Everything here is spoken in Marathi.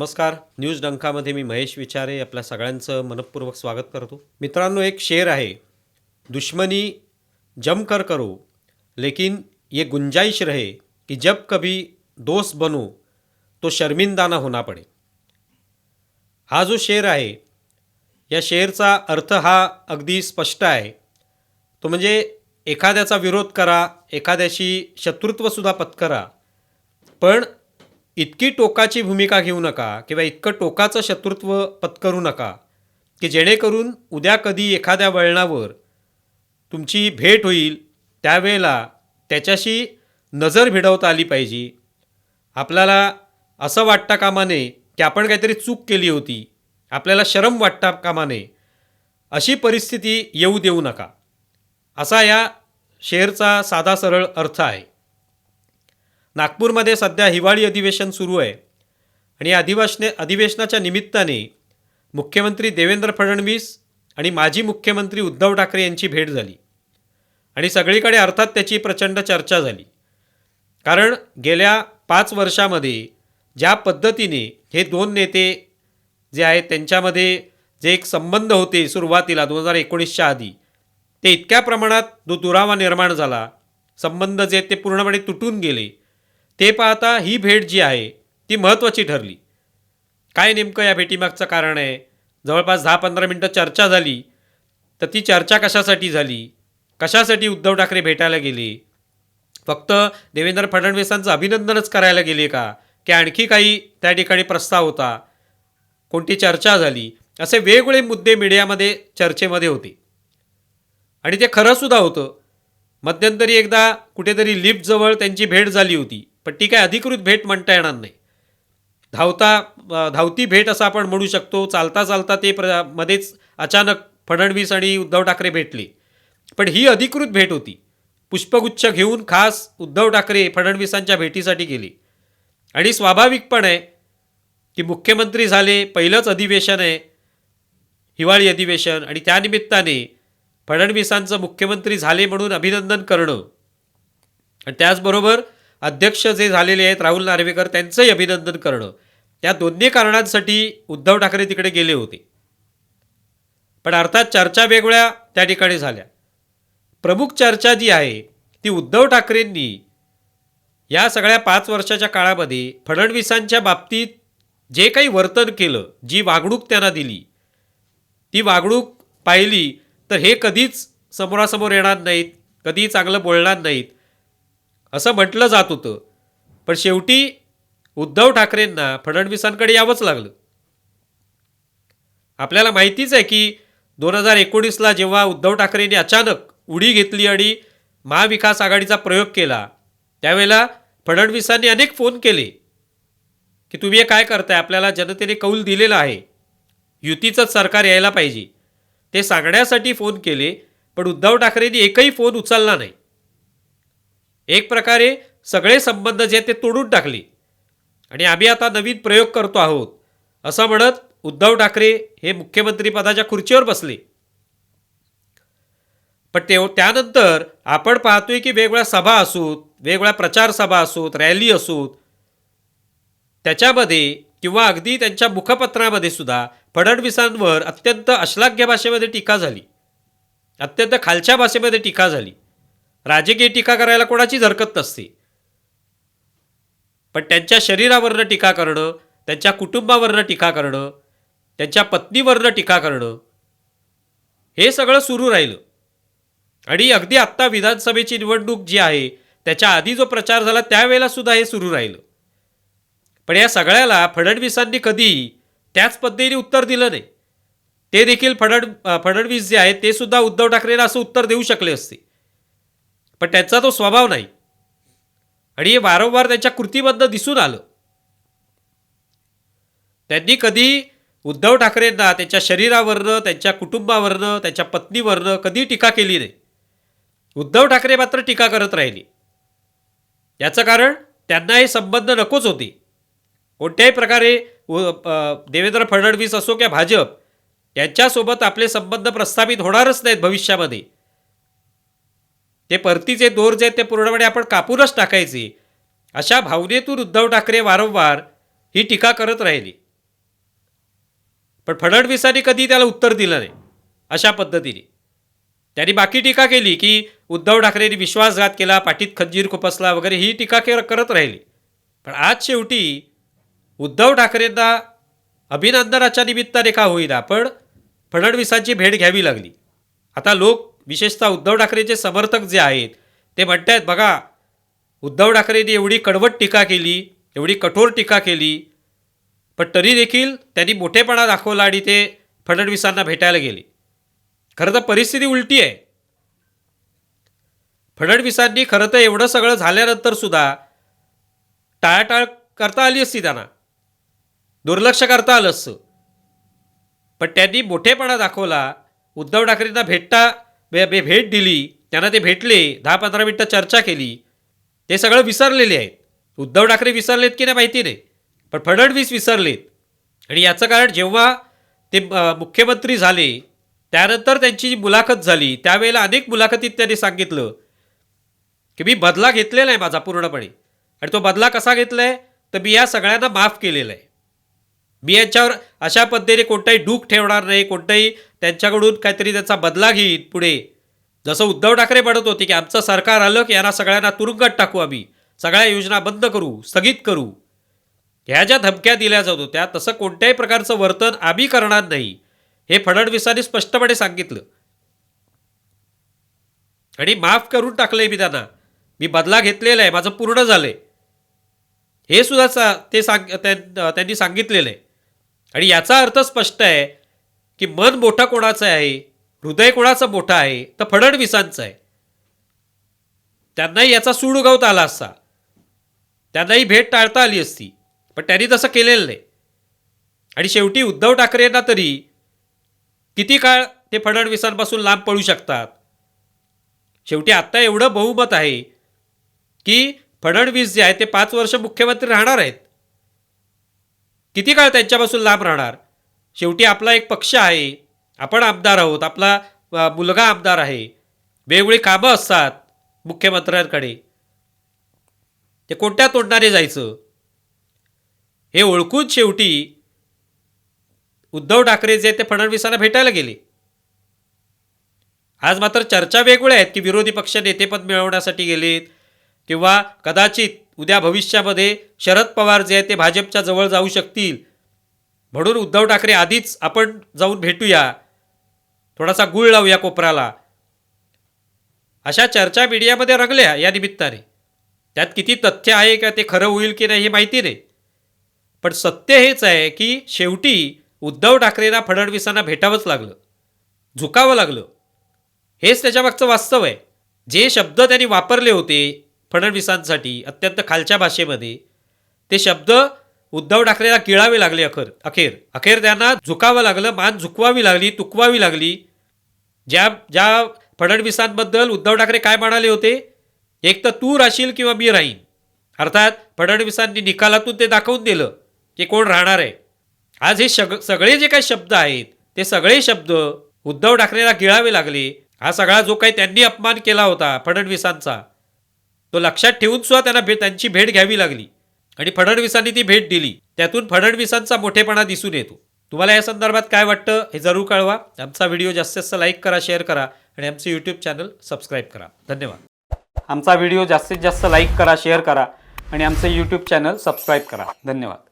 नमस्कार. न्यूज डंकामध्ये मी महेश विचारे आपल्या सगळ्यांचं मनपूर्वक स्वागत करतो. मित्रांनो एक शेर आहे. दुश्मनी जमकर करो लेकिन ये गुंजाइश रहे की जब कभी दोस्त बनो तो शर्मिंदा ना होना पडे. हा जो शेर आहे या शेरचा अर्थ हा अगदी स्पष्ट आहे. तो म्हणजे एखाद्याचा विरोध करा एखाद्याशी शत्रुत्वसुद्धा पत्करा. पण इतकी टोकाची भूमिका घेऊ नका किंवा इतकं टोकाचं शत्रुत्व पत्करू नका की जेणेकरून उद्या कधी एखाद्या वळणावर तुमची भेट होईल त्यावेळेला त्याच्याशी नजर भिडवता आली पाहिजे. आपल्याला असं वाटता कामा नये की आपण काहीतरी चूक केली होती. आपल्याला शरम वाटता कामा नये अशी परिस्थिती येऊ देऊ नका. असा या शेअरचा साधा सरळ अर्थ आहे. नागपूरमध्ये सध्या हिवाळी अधिवेशन सुरू आहे. आणि या अधिवेशने अधिवेशनाच्या निमित्ताने मुख्यमंत्री देवेंद्र फडणवीस आणि माजी मुख्यमंत्री उद्धव ठाकरे यांची भेट झाली. आणि सगळीकडे अर्थात त्याची प्रचंड चर्चा झाली. कारण गेल्या पाच वर्षामध्ये ज्या पद्धतीने हे दोन नेते जे आहेत त्यांच्यामध्ये जे एक संबंध होते सुरुवातीला दोन हजार एकोणीसच्या आधी ते इतक्या प्रमाणात जो दुरावा निर्माण झाला. संबंध जे ते पूर्णपणे तुटून गेले. ते पाहता ही भेट जी आहे ती महत्त्वाची ठरली. काय नेमकं या भेटीमागचं कारण आहे? जवळपास दहा पंधरा मिनटं चर्चा झाली तर ती चर्चा कशासाठी झाली? कशासाठी उद्धव ठाकरे भेटायला गेले? फक्त देवेंद्र फडणवीसांचं अभिनंदनच करायला गेले का? की आणखी काही त्या ठिकाणी प्रस्ताव होता? कोणती चर्चा झाली? असे वेगवेगळे मुद्दे मीडियामध्ये चर्चेमध्ये होते. आणि ते खरंसुद्धा होतं. मध्यंतरी एकदा कुठेतरी लिफ्टजवळ त्यांची भेट झाली होती. पण ती काय अधिकृत भेट म्हणता येणार नाही. धावता धावती भेट असं आपण म्हणू शकतो. चालता चालता ते प्र मध्येच अचानक फडणवीस आणि उद्धव ठाकरे भेटले. पण ही अधिकृत भेट होती. पुष्पगुच्छ घेऊन खास उद्धव ठाकरे फडणवीसांच्या भेटीसाठी गेले. आणि स्वाभाविकपणे आहे की मुख्यमंत्री झाले पहिलंच अधिवेशन आहे हिवाळी अधिवेशन आणि त्यानिमित्ताने फडणवीसांचं मुख्यमंत्री झाले म्हणून अभिनंदन करणं. आणि त्याचबरोबर अध्यक्ष जे झालेले आहेत राहुल नार्वेकर त्यांचंही अभिनंदन करणं. या दोन्ही कारणांसाठी उद्धव ठाकरे तिकडे गेले होते. पण अर्थात चर्चा वेगवेगळ्या त्या ठिकाणी झाल्या. प्रमुख चर्चा जी आहे ती उद्धव ठाकरेंनी या सगळ्या पाच वर्षाच्या काळामध्ये फडणवीसांच्या बाबतीत जे काही वर्तन केलं जी वागणूक त्यांना दिली ती वागणूक पाहिली तर हे कधीच समोरासमोर येणार नाहीत कधी चांगलं बोलणार नाहीत. असं म्हटलं जात होतं. पण शेवटी उद्धव ठाकरेंना फडणवीसांकडे यावंच लागलं. आपल्याला माहितीच आहे की दोन हजार एकोणीसला जेव्हा उद्धव ठाकरेंनी अचानक उडी घेतली आणि महाविकास आघाडीचा प्रयोग केला त्यावेळेला फडणवीसांनी अनेक फोन केले की तुम्ही हे काय करताय? आपल्याला जनतेने कौल दिलेला आहे. युतीचंच सरकार यायला पाहिजे. ते सांगण्यासाठी फोन केले पण उद्धव ठाकरेंनी एकही फोन उचलला नाही. एक प्रकारे सगळे संबंध जे ते तोडून टाकले. आणि आम्ही आता नवीन प्रयोग करतो आहोत. असं म्हणत उद्धव ठाकरे हे मुख्यमंत्रीपदाच्या खुर्चीवर बसले. पण ते त्यानंतर आपण पाहतोय की वेगवेगळ्या सभा असोत वेगवेगळ्या प्रचार सभा असोत रॅली असोत. त्याच्यामध्ये किंवा अगदी त्यांच्या मुखपत्रामध्ये सुद्धा फडणवीसांवर अत्यंत अश्लाघ्य भाषेमध्ये टीका झाली. अत्यंत खालच्या भाषेमध्ये टीका झाली. राजकीय टीका करायला कोणाचीच हरकत नसते. पण त्यांच्या शरीरावरनं टीका करणं त्यांच्या कुटुंबावरनं टीका करणं त्यांच्या पत्नीवरनं टीका करणं हे सगळं सुरू राहिलं. आणि अगदी आत्ता विधानसभेची निवडणूक जी आहे त्याच्या आधी जो प्रचार झाला त्यावेळेला सुद्धा हे सुरू राहिलं. पण या सगळ्याला फडणवीसांनी कधी त्याच पद्धतीने उत्तर दिलं नाही. ते देखील फडण फडणवीस जे आहेत ते सुद्धा उद्धव ठाकरेंना असं उत्तर देऊ शकले असते. पण त्यांचा तो स्वभाव नाही. आणि हे वारंवार त्यांच्या कृतीमधनं दिसून आलं. त्यांनी कधी उद्धव ठाकरेंना त्यांच्या शरीरावरनं त्यांच्या कुटुंबावरनं त्यांच्या पत्नीवरनं कधी टीका केली नाही. उद्धव ठाकरे मात्र टीका करत राहिली. याचं कारण त्यांना हे संबंध नकोच होते. कोणत्याही प्रकारे देवेंद्र फडणवीस असो किंवा भाजप यांच्यासोबत आपले संबंध प्रस्थापित होणारच नाहीत भविष्यामध्ये. ते परतीचे दोर जे ते पूर्णपणे आपण कापूनच टाकायचे. अशा भावनेतून उद्धव ठाकरे वारंवार ही टीका करत राहिली. पण फडणवीसांनी कधी त्याला उत्तर दिलं नाही अशा पद्धतीने. त्यांनी बाकी टीका केली की उद्धव ठाकरेंनी विश्वासघात केला पाठीत खंजीर खुपसला वगैरे ही टीका करत राहिली. पण आज शेवटी उद्धव ठाकरेंना अभिनंदनाच्या निमित्ताने का होईना पण फडणवीसांची भेट घ्यावी लागली. आता लोक विशेषतः उद्धव ठाकरेचे समर्थक जे आहेत ते म्हणत आहेत बघा उद्धव ठाकरेंनी एवढी कडवट टीका केली एवढी कठोर टीका केली पण तरी देखील त्यांनी मोठेपणा दाखवला आणि ते फडणवीसांना भेटायला गेले. खरं तर परिस्थिती उलटी आहे. फडणवीसांनी खरं तर एवढं सगळं झाल्यानंतर सुद्धा टाळाटाळ करता आली असती त्यांना. दुर्लक्ष करता आलं असतं. पण त्यांनी मोठेपणा दाखवला उद्धव ठाकरेंना भेटता बे भेट दिली त्यांना ते भेटले दहा पंधरा मिनटं चर्चा केली. ते सगळं विसरलेले आहेत. उद्धव ठाकरे विसरलेत की नाही माहिती नाही पण फडणवीस विसरलेत. आणि याचं कारण जेव्हा ते मुख्यमंत्री झाले त्यानंतर त्यांची जी मुलाखत झाली त्यावेळेला अनेक मुलाखतीत त्यांनी सांगितलं की मी बदला घेतलेला आहे माझा पूर्णपणे. आणि तो बदला कसा घेतला आहे तर मी या सगळ्यांना माफ केलेला आहे. मी यांच्यावर अशा पद्धतीने कोणताही डूक ठेवणार नाही कोणताही त्यांच्याकडून काहीतरी त्याचा बदला घेईन पुढे. जसं उद्धव ठाकरे म्हणत होते की आमचं सरकार आलं की यांना सगळ्यांना तुरुंगात टाकू आम्ही. सगळ्या योजना बंद करू स्थगित करू. ह्या ज्या धमक्या दिल्या जात होत्या तसं कोणत्याही प्रकारचं वर्तन आम्ही करणार नाही हे फडणवीसांनी स्पष्टपणे सांगितलं. आणि माफ करून टाकलंय मी त्यांना. मी बदला घेतलेला आहे माझं पूर्ण झालंय. हे सुद्धा सा ते सांग त्यां- त्यांनी सांगितलेलं आहे. आणि याचा अर्थ स्पष्ट आहे की मन मोठं कोणाचं आहे? हृदय कोणाचं मोठं आहे? तर फडणवीसांचं आहे. त्यांनाही याचा सूड उगवता आला असता. त्यांनाही भेट टाळता आली असती. पण त्यांनी तसं केलेलं नाही. आणि शेवटी उद्धव ठाकरेंना तरी किती काळ ते फडणवीसांपासून लांब पळू शकतात? शेवटी आत्ता एवढं बहुमत आहे की फडणवीस जे आहे ते पाच वर्ष मुख्यमंत्री राहणार आहेत. किती काळ त्यांच्यापासून लांब राहणार? शेवटी आपला एक पक्ष आहे. आपण आमदार आहोत. आपला मुलगा आमदार आहे. वेगवेगळी कामं असतात मुख्यमंत्र्यांकडे. ते कोणत्या तोडणारे जायचं? हे ओळखून शेवटी उद्धव ठाकरे जे ते फडणवीसांना भेटायला गेले. आज मात्र चर्चा वेगवेगळ्या आहेत की विरोधी पक्ष नेतेपद मिळवण्यासाठी गेलेत किंवा कदाचित उद्या भविष्यामध्ये शरद पवार जे आहेत ते भाजपच्या जवळ जाऊ शकतील. म्हणून उद्धव ठाकरे आधीच आपण जाऊन भेटूया. थोडासा गुळ लावूया कोपराला अशा चर्चा मीडियामध्ये रंगल्या या निमित्ताने. त्यात किती तथ्य आहे का ते खरं होईल की नाही हे माहिती नाही. पण सत्य हेच आहे की शेवटी उद्धव ठाकरेंना फडणवीसांना भेटावंच लागलं. झुकावं लागलं. हेच त्याच्यामागचं वास्तव आहे. जे शब्द त्यांनी वापरले होते फडणवीसांसाठी अत्यंत खालच्या भाषेमध्ये ते शब्द उद्धव ठाकरेला गिळावे लागले अखेर अखेर. अखेर त्यांना झुकावं लागलं मान झुकवावी लागली तुकवावी लागली. ज्या ज्या फडणवीसांबद्दल उद्धव ठाकरे काय म्हणाले होते? एक तर तू राहशील किंवा मी राहीन. अर्थात फडणवीसांनी निकालातून ते दाखवून दिलं की कोण राहणार आहे. आज हे सग सगळे जे काही शब्द आहेत ते सगळे शब्द उद्धव ठाकरेला गिळावे लागले. हा सगळा जो काही त्यांनी अपमान केला होता फडणवीसांचा तो लक्षात ठेवून सुद्धा त्यांना भे त्यांची भेट घ्यावी लागली. आणि फडणवीसांनी ती भेट दिली. त्यातून फडणवीसांचा मोठेपणा दिसून येतो. तुम्हाला या संदर्भात काय वाटतं हे जरूर कळवा. आमचा व्हिडिओ जास्तीत जास्त लाईक करा शेअर करा आणि आमचं यूट्यूब चॅनल सबस्क्राईब करा. धन्यवाद. आमचा व्हिडिओ जास्तीत जास्त लाईक करा शेअर करा आणि आमचं यूट्यूब चॅनल सबस्क्राईब करा. धन्यवाद.